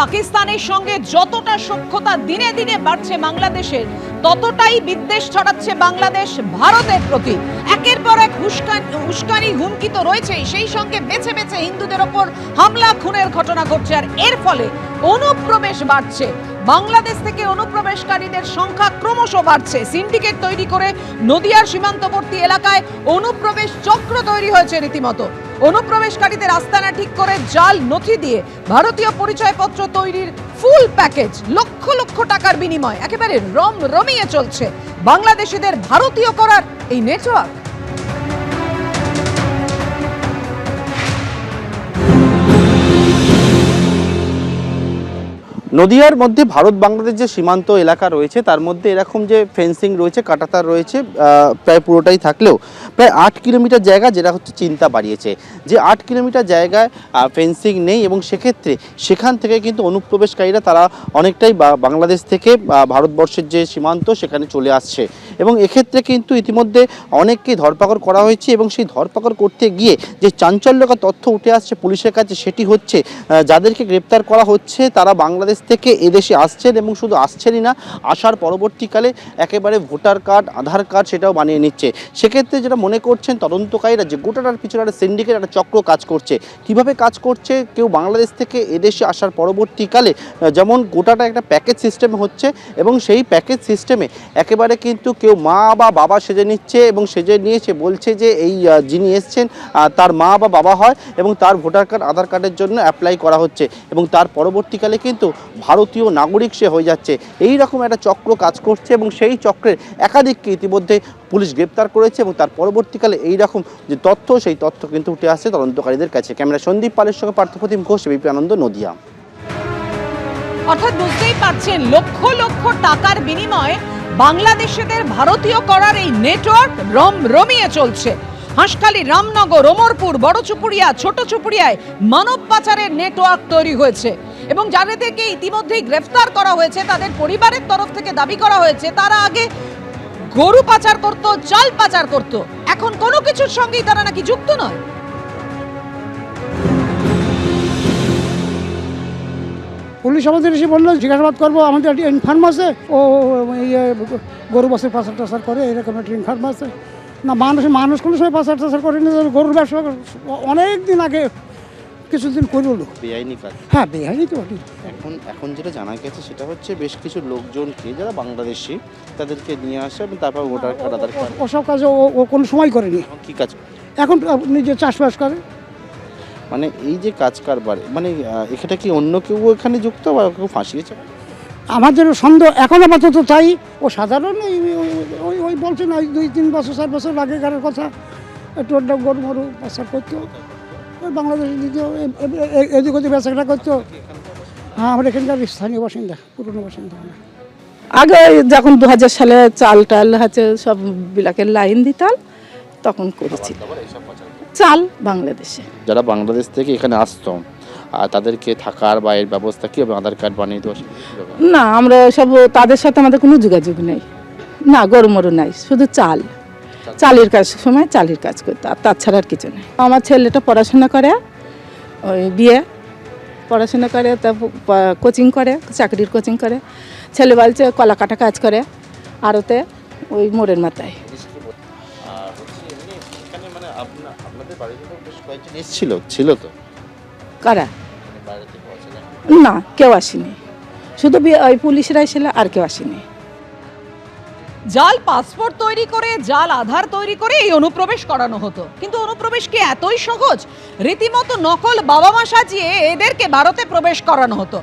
পাকিস্তানের সঙ্গে যতটা সখ্যতা দিনে দিনে বাড়ছে বাংলাদেশের, ততটাই বিদ্বেষ ছড়াচ্ছে বাংলাদেশ ভারতের প্রতি। একের পর এক উস্কান হুমকি তো রয়েছেই, সেই সঙ্গে বেছে বেছে হিন্দুদের ওপর হামলা, খুনের ঘটনা ঘটছে। আর এর ফলে অনুপ্রবেশ বাড়ছে। বাংলাদেশ থেকে অনুপ্রবেশকারীদের সংখ্যা ক্রমশ বাড়ছে। সিন্ডিকেট তৈরি করে নদিয়ার সীমান্তবর্তী এলাকায় অনুপ্রবেশ চক্র তৈরি হয়েছে রীতিমতো। অনুপ্রবেশকারীদের আস্তানা ঠিক করে জাল নথি দিয়ে ভারতীয় পরিচয়পত্র তৈরির ফুল প্যাকেজ লক্ষ লক্ষ টাকার বিনিময়। একেবারে রম রমিয়ে চলছে। বাংলাদেশিদের ভারতীয় করার এই নেটওয়ার্ক নদিয়ার মধ্যে ভারত বাংলাদেশ যে সীমান্ত এলাকা রয়েছে, তার মধ্যে এরকম যে ফেন্সিং রয়েছে, কাটাতার রয়েছে প্রায় পুরোটাই থাকলেও প্রায় আট কিলোমিটার জায়গা যেটা হচ্ছে চিন্তা বাড়িয়েছে। যে আট কিলোমিটার জায়গায় ফেন্সিং নেই এবং সেক্ষেত্রে সেখান থেকে কিন্তু অনুপ্রবেশকারীরা তারা অনেকটাই বাংলাদেশ থেকে ভারতবর্ষের যে সীমান্ত সেখানে চলে আসছে। এবং এক্ষেত্রে কিন্তু ইতিমধ্যে অনেককে ধরপাকড় করা হয়েছে এবং সেই ধরপাকড় করতে গিয়ে যে চাঞ্চল্যকর তথ্য উঠে আসছে পুলিশের কাছে, সেটি হচ্ছে যাদেরকে গ্রেপ্তার করা হচ্ছে, তারা বাংলাদেশ থেকে এদেশে আসছেন এবং শুধু আসছেনই না, আসার পরবর্তীকালে একেবারে ভোটার কার্ড, আধার কার্ড সেটাও বানিয়ে নিচ্ছে। সেক্ষেত্রে যেটা মনে করছেন তদন্তকারীরা যে গোটাটার পিছনে একটা সিন্ডিকেট একটা চক্র কাজ করছে। কীভাবে কাজ করছে? কেউ বাংলাদেশ থেকে এদেশে আসার পরবর্তীকালে যেমন গোটাটা একটা প্যাকেজ সিস্টেম হচ্ছে এবং সেই প্যাকেজ সিস্টেমে একেবারে কিন্তু কেউ মা বা বাবা সেজে নিচ্ছে এবং সেজে নিয়ে সে বলছে যে এই যিনি এসছেন তার মা বা বাবা হয় এবং তার ভোটার কার্ড, আধার কার্ডের জন্য অ্যাপ্লাই করা হচ্ছে। এবং তার পরবর্তীকালে কিন্তু ভারতীয় নাগরিক সে হয়ে যাচ্ছে। এই রকম একটা চক্র কাজ করছে এবং সেই চক্রের একাধিককে ইতিমধ্যে পুলিশ গ্রেপ্তার করেছে এবং তার পরবর্তীকালে এই রকম যে তথ্য, সেই তথ্য কিন্তু উঠে আসছে তদন্তকারীদের কাছে। ক্যামেরা সন্দীপ পালের সঙ্গে পার্থপ্রতিম ঘোষ বিপি আনন্দ, নদিয়া। অর্থাৎ বুঝতেই পারছেন লক্ষ লক্ষ টাকার বিনিময়ে বাংলাদেশিদের ভারতীয় করার এই নেটওয়ার্ক রম রমিয়ে চলছে। হাঁসখালি, রামনগর, ওমরপুর বড় চুপুরিয়া ছোট চুপুরিয়ায় মানব পাচারের নেটওয়ার্ক তৈরি হয়েছে। এবং যাদেরকে ইতিমধ্যেই গ্রেফতার করা হয়েছে, তাদের পরিবারের তরফ থেকে দাবি করা হয়েছে, তারা আগে গরু পাচার করত, চাল পাচার করত। এখন কোনো কিছুর সঙ্গেই তারা নাকি যুক্ত নয়। পুলিশ আমাদের এসে বলল, জিজ্ঞাসাবাদ করব, আমাদের একটা ইনফার্ম আছে। ও ইয়ে গরু বাসের পাচার, টাচার করে, এরকম একটা ইনফার্ম আছে। না, মানুষ মানুষ কোনো সময় পাচার, টাচার করে না গরুর ব্যবসা অনেক দিন আগে কিছুদিন করল বেআইনি কাজ। হ্যাঁ বেহাই তো বটে। এখন এখন যেটা জানা গেছে সেটা হচ্ছে বেশ কিছু লোকজনকে যারা বাংলাদেশি তাদেরকে নিয়ে আসে এবং তারপর ভোটার কার্ড আধার কার্ড ওসব কাজে ও ও কোনো সময় করেনি? কী কাজ? এখন নিজে চাষবাস করে মানে এই যে কাজ কারবার মানে এখানে কি অন্য কেউ এখানে যুক্ত বা কেউ ফাঁসিয়েছে? আমার যেন সন্দেহ এখন আপাতত তাই। ও সাধারণ ওই ওই- ওই ওই বলছে না ওই দুই তিন বছর চার বছর আগেকার কথা। একটু গরু মরু পাচার করতো বাংলাদেশে দিত এ- এ- এ- এদিক ওদিক বেচাকেটা করতো হ্যাঁ আমার এখানকার স্থানীয় বাসিন্দা পুরনো বাসিন্দা আমরা। আগে যখন দু হাজার সালে চাল টাল হচ্ছে সব বিলাকের লাইন দিতাম তখন করেছি। চাল বাংলাদেশে। যারা বাংলাদেশ থেকে এখানে আসতো আর তাদেরকে থাকার বা এর ব্যবস্থা কি হবে? আধার কার্ড বানিয়ে দেওয়া না আমরা সব তাদের সাথে আমাদের কোনো যোগাযোগ নেই। না গরু মরু নাই শুধু চাল। চালের কাজ সময় চালের কাজ করতে আর তাছাড়া আর কিছু নেই। আমার ছেলেটা পড়াশোনা করে ওই বিয়ে পড়াশোনা করে তা কোচিং করে চাকরির কোচিং করে। ছেলে বলছে কলা কাটা কাজ করে আরতে ওই মোড়ের মাথায়। মানে এসেছিল ছিল তো? কারা? মানে। না কেউ আসেনি। শুধু ওই পুলিশরা এসেছিল আর কেউ আসেনি। জাল পাসপোর্ট তৈরি করে, জাল আধার তৈরি করে এই অনুপ্রবেশ করানো হতো। কিন্তু অনুপ্রবেশ কি এতই সহজ? রীতিমতো নকল বাবা মা সাজিয়ে এদেরকে ভারতে প্রবেশ করানো হতো।